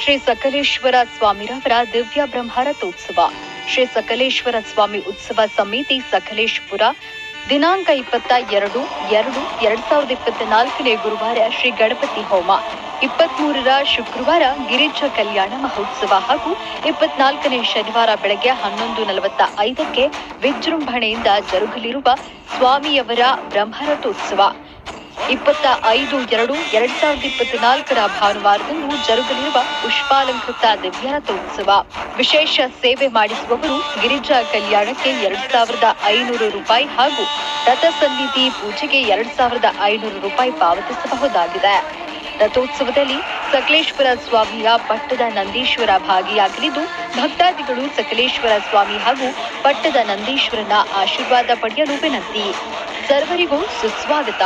ಶ್ರೀ ಸಕಲೇಶ್ವರ ಸ್ವಾಮಿರವರ ದಿವ್ಯ ಬ್ರಹ್ಮರಥೋತ್ಸವ. ಶ್ರೀ ಸಕಲೇಶ್ವರ ಸ್ವಾಮಿ ಉತ್ಸವ ಸಮಿತಿ ಸಕಲೇಶ್ಪುರ. ದಿನಾಂಕ ಇಪ್ಪತ್ತ ಎರಡು ಎರಡು, ಎರಡ್ ಸಾವಿರದ ಇಪ್ಪತ್ತ ನಾಲ್ಕನೇ ಗುರುವಾರ ಶ್ರೀ ಗಣಪತಿ ಹೋಮ. ಇಪ್ಪತ್ಮೂರರ ಶುಕ್ರವಾರ ಗಿರಿಜ ಕಲ್ಯಾಣ ಮಹೋತ್ಸವ ಹಾಗೂ ಇಪ್ಪತ್ನಾಲ್ಕನೇ ಶನಿವಾರ ಬೆಳಗ್ಗೆ ಹನ್ನೊಂದು ನಲವತ್ತ ಐದಕ್ಕೆ ವಿಜೃಂಭಣೆಯಿಂದ ಜರುಗಲಿರುವ ಸ್ವಾಮಿಯವರ ಬ್ರಹ್ಮರಥೋತ್ಸವ. ಇಪ್ಪತ್ತ ಐದು ಎರಡು, ಎರಡ್ ಸಾವಿರದ ಇಪ್ಪತ್ನಾಲ್ಕರ ಭಾನುವಾರದಂದು ಜರುಗಲಿರುವ ಪುಷ್ಪಾಲಂಕೃತ ದಿವ್ಯರಥೋತ್ಸವ ವಿಶೇಷ ಸೇವೆ ಮಾಡಿಸುವವರು ಗಿರಿಜಾ ಕಲ್ಯಾಣಕ್ಕೆ ಎರಡ್ ಸಾವಿರದ ಐನೂರು ರೂಪಾಯಿ ಹಾಗೂ ರಥಸನ್ನಿಧಿ ಪೂಜೆಗೆ ಎರಡ್ ಸಾವಿರದ ಐನೂರು ರೂಪಾಯಿ ಪಾವತಿಸಬಹುದಾಗಿದೆ. ರಥೋತ್ಸವದಲ್ಲಿ ಸಕಲೇಶ್ವರ ಸ್ವಾಮಿಯ ಪಟ್ಟದ ನಂದೀಶ್ವರ ಭಾಗಿಯಾಗಲಿದ್ದು, ಭಕ್ತಾದಿಗಳು ಸಕಲೇಶ್ವರ ಸ್ವಾಮಿ ಹಾಗೂ ಪಟ್ಟದ ನಂದೀಶ್ವರನ ಆಶೀರ್ವಾದ ಪಡೆಯಲು ವಿನಂತಿ. ಸರ್ವರಿಗೂ ಸುಸ್ವಾಗತ.